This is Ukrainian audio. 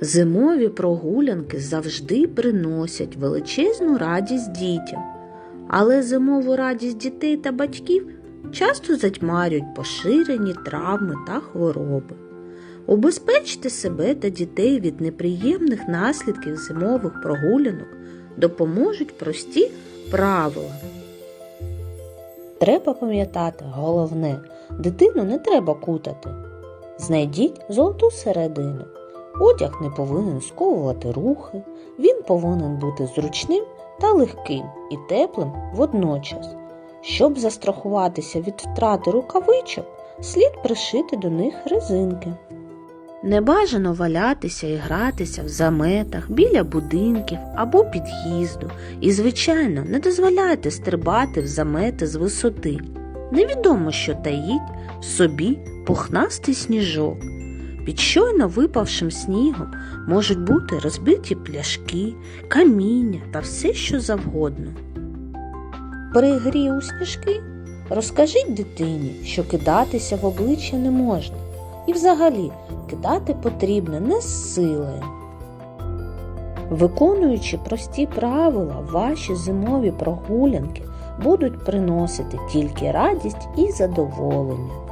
Зимові прогулянки завжди приносять величезну радість дітям, але зимову радість дітей та батьків часто затьмарюють поширені травми та хвороби. Убезпечити себе та дітей від неприємних наслідків зимових прогулянок допоможуть прості правила. Треба пам'ятати головне, дитину не треба кутати. Знайдіть золоту середину. Одяг не повинен сковувати рухи, він повинен бути зручним та легким і теплим водночас. Щоб застрахуватися від втрати рукавичок, слід пришити до них резинки. Не бажано валятися і гратися в заметах біля будинків або під'їзду. І, звичайно, не дозволяйте стрибати в замети з висоти. Невідомо, що таїть в собі пухнастий сніжок. Під щойно випавшим снігом можуть бути розбиті пляшки, каміння та все, що завгодно. При грі у сніжки розкажіть дитині, що кидатися в обличчя не можна, і взагалі кидати потрібно не з силою. Виконуючи прості правила, ваші зимові прогулянки будуть приносити тільки радість і задоволення.